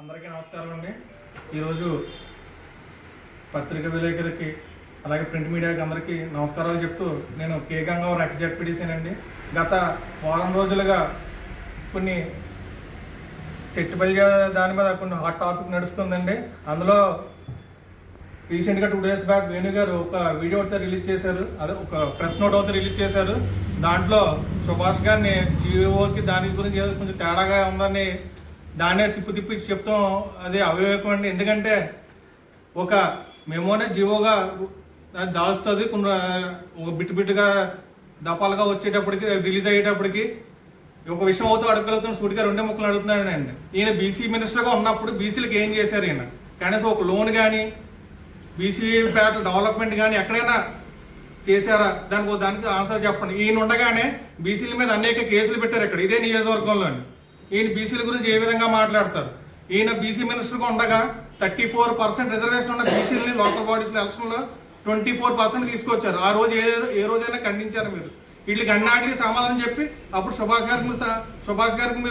అందరికీ నమస్కారం అండి. ఈరోజు పత్రిక విలేకరికి అలాగే ప్రింట్ మీడియాకి అందరికీ నమస్కారాలు చెప్తూ నేను కే గంగావరం ఎక్స్ అండి గత వారం రోజులుగా కొన్ని సెట్టుబల్య దాని మీద కొన్ని హాట్ టాపిక్ నడుస్తుందండి. అందులో రీసెంట్గా టూ డేస్ బ్యాక్ వేణు గారు ఒక వీడియో అయితే రిలీజ్ చేశారు. అదే ఒక ప్రెస్ నోట్ అయితే రిలీజ్ చేశారు. దాంట్లో సుభాష్ గారిని జియోకి దాని గురించి ఏదో కొంచెం తేడాగా ఉందని దాన్నే తిప్పి తిప్పి చెప్తాం. అదే అవివేకం అండి. ఎందుకంటే ఒక మేమోనే జీవోగా అది దాల్స్తుంది కొన్ని ఒక బిట్ దపాలుగా వచ్చేటప్పటికి రిలీజ్ అయ్యేటప్పటికి ఒక విషయం అవుతూ అడగలుగుతున్న సూటిగా రెండే ముక్కలు అడుగుతున్నానండి ఈయన బీసీ మినిస్టర్గా ఉన్నప్పుడు బీసీలకు ఏం చేశారు ఈయన? కనీసం ఒక లోన్ కానీ బీసీ పేట డెవలప్మెంట్ కానీ ఎక్కడైనా చేశారా? దానికి ఒక దానికి ఆన్సర్ చెప్పండి. ఈయన ఉండగానే బీసీల మీద అనేక కేసులు పెట్టారు ఇక్కడ. ఇదే నియోజకవర్గంలో ఈయన బీసీల గురించి ఏ విధంగా మాట్లాడతారు? ఈయన బీసీ మినిస్టర్గా ఉండగా థర్టీ ఫోర్ పర్సెంట్ రిజర్వేషన్ ఉన్న బీసీలని లోకల్ బాడీస్ ఎలక్షన్లో ట్వంటీ ఫోర్ పర్సెంట్ తీసుకొచ్చారు. ఆ రోజు ఏ ఏ రోజైనా ఖండించారు మీరు. వీళ్ళకి అన్నాటికి సమాధానం చెప్పి అప్పుడు సుభాష్ గారికి సుభాష్ గారికి మీరు